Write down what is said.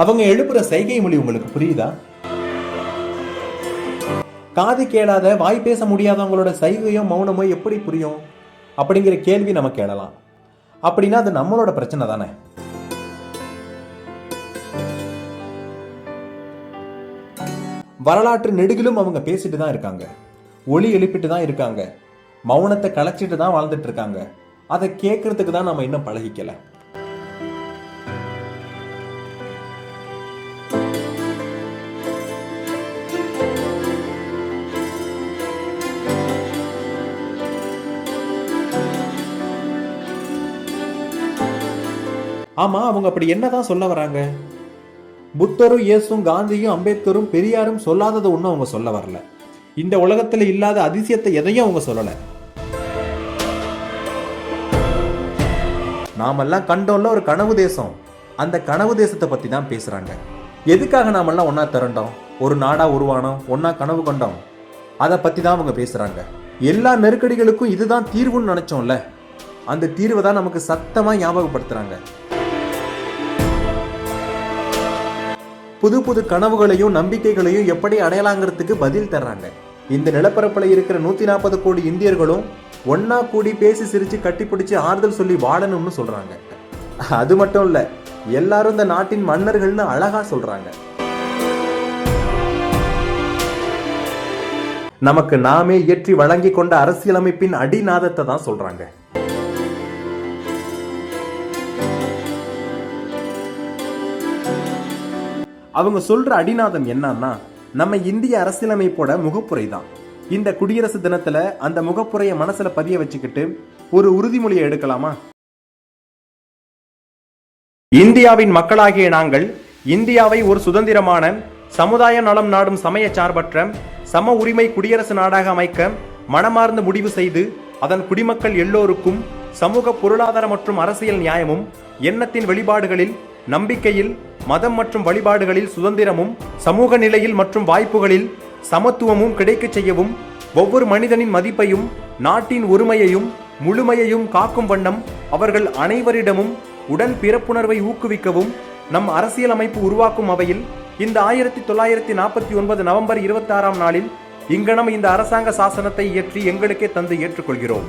அவங்க எழுப்புற சைகை மொழி உங்களுக்கு புரியுதா? காது கேளாத வாய் பேச முடியாதவங்களோட சைகையோ மௌனமோ எப்படி புரியும்? அப்படிங்கிற கேள்வி நம்ம கேளலாம். அப்படின்னா அது நம்மளோட பிரச்சனை தானே? வரலாற்று நெடுகிலும் அவங்க பேசிட்டு தான் இருக்காங்க. ஒளி எழுப்பிட்டு தான் இருக்காங்க. மௌனத்தை கலைச்சிட்டு தான் வாழ்ந்துட்டு இருக்காங்க. அதை கேட்கறதுக்கு தான் நம்ம இன்னும் பழகிக்கலை. ஆமாம் அவங்க அப்படி என்னதான் சொல்ல வராங்க? புத்தரும் இயேசும் காந்தியும் அம்பேத்கரும் பெரியாரும் சொல்லாததை ஒன்றும் அவங்க சொல்ல வரல. இந்த உலகத்தில் இல்லாத அதிசயத்தை எதையும் அவங்க சொல்லலை. நாமெல்லாம் கண்டோம்ல ஒரு கனவு தேசம். அந்த கனவு தேசத்தை பற்றி தான் பேசுகிறாங்க எதுக்காக நாமெல்லாம் ஒன்றா திரண்டோம்? ஒரு நாடாக உருவானோம் ஒன்றா கனவு கண்டோம்? அதை பற்றி தான் அவங்க பேசுகிறாங்க எல்லா நெருக்கடிகளுக்கும் இதுதான் தீர்வுன்னு நினச்சோம்ல. அந்த தீர்வை தான் நமக்கு சத்தமாக ஞாபகப்படுத்துகிறாங்க புது புது கனவுகளையும் நம்பிக்கைகளையும் எப்படி அடையலாங்கிறதுக்கு பதில் தர்றாங்க. இந்த நிலப்பரப்புல இருக்கிற நூத்தி நாற்பது கோடி இந்தியர்களும் ஒன்னா கூடி பேசி சிரிச்சு கட்டிப்பிடிச்சு ஆறுதல் சொல்லி வாழணும்னு சொல்றாங்க. அது மட்டும் இல்லை எல்லாரும் இந்த நாட்டின் மன்னர்கள்னு அழகா சொல்றாங்க. நமக்கு நாமே இயற்றி வழங்கி கொண்ட அரசியலமைப்பின் அடிநாதத்தை தான் சொல்றாங்க. அவங்க சொல்கிற அடிநாதம் என்னன்னா நம்ம இந்திய அரசியலமைப்போட முகப்புரை தான் இந்த குடியரசு தினத்தில் அந்த முகப்புரையை மனசில் பதிய வச்சுக்கிட்டு ஒரு உறுதிமொழியை எடுக்கலாமா? இந்தியாவின் மக்களாகிய நாங்கள் இந்தியாவை ஒரு சுதந்திரமான சமுதாய நலம் நாடும் சமய சார்பற்ற சம உரிமை குடியரசு நாடாக அமைக்க மனமார்ந்து முடிவு செய்து அதன் குடிமக்கள் எல்லோருக்கும் சமூக பொருளாதார மற்றும் அரசியல் நியாயமும் எண்ணத்தின் வெளிப்பாடுகளில் நம்பிக்கையில் மதம் மற்றும் வழிபாடுகளில் சுதந்திரமும் சமூக நிலையில் மற்றும் வாய்ப்புகளில் சமத்துவமும் கிடைக்கச் செய்யவும் ஒவ்வொரு மனிதனின் மதிப்பையும் நாட்டின் ஒருமையையும் முழுமையையும் காக்கும் வண்ணம் அவர்கள் அனைவரிடமும் உடல் பிறப்புணர்வை ஊக்குவிக்கவும் நம் அரசியலமைப்பு உருவாக்கும் அவையில் இந்த ஆயிரத்தி தொள்ளாயிரத்தி நாற்பத்தி ஒன்பது நவம்பர் இருபத்தாறாம் நாளில் இங்கனம் இந்த அரசாங்க சாசனத்தை இயற்றி எங்களுக்கே தந்து ஏற்றுக்கொள்கிறோம்.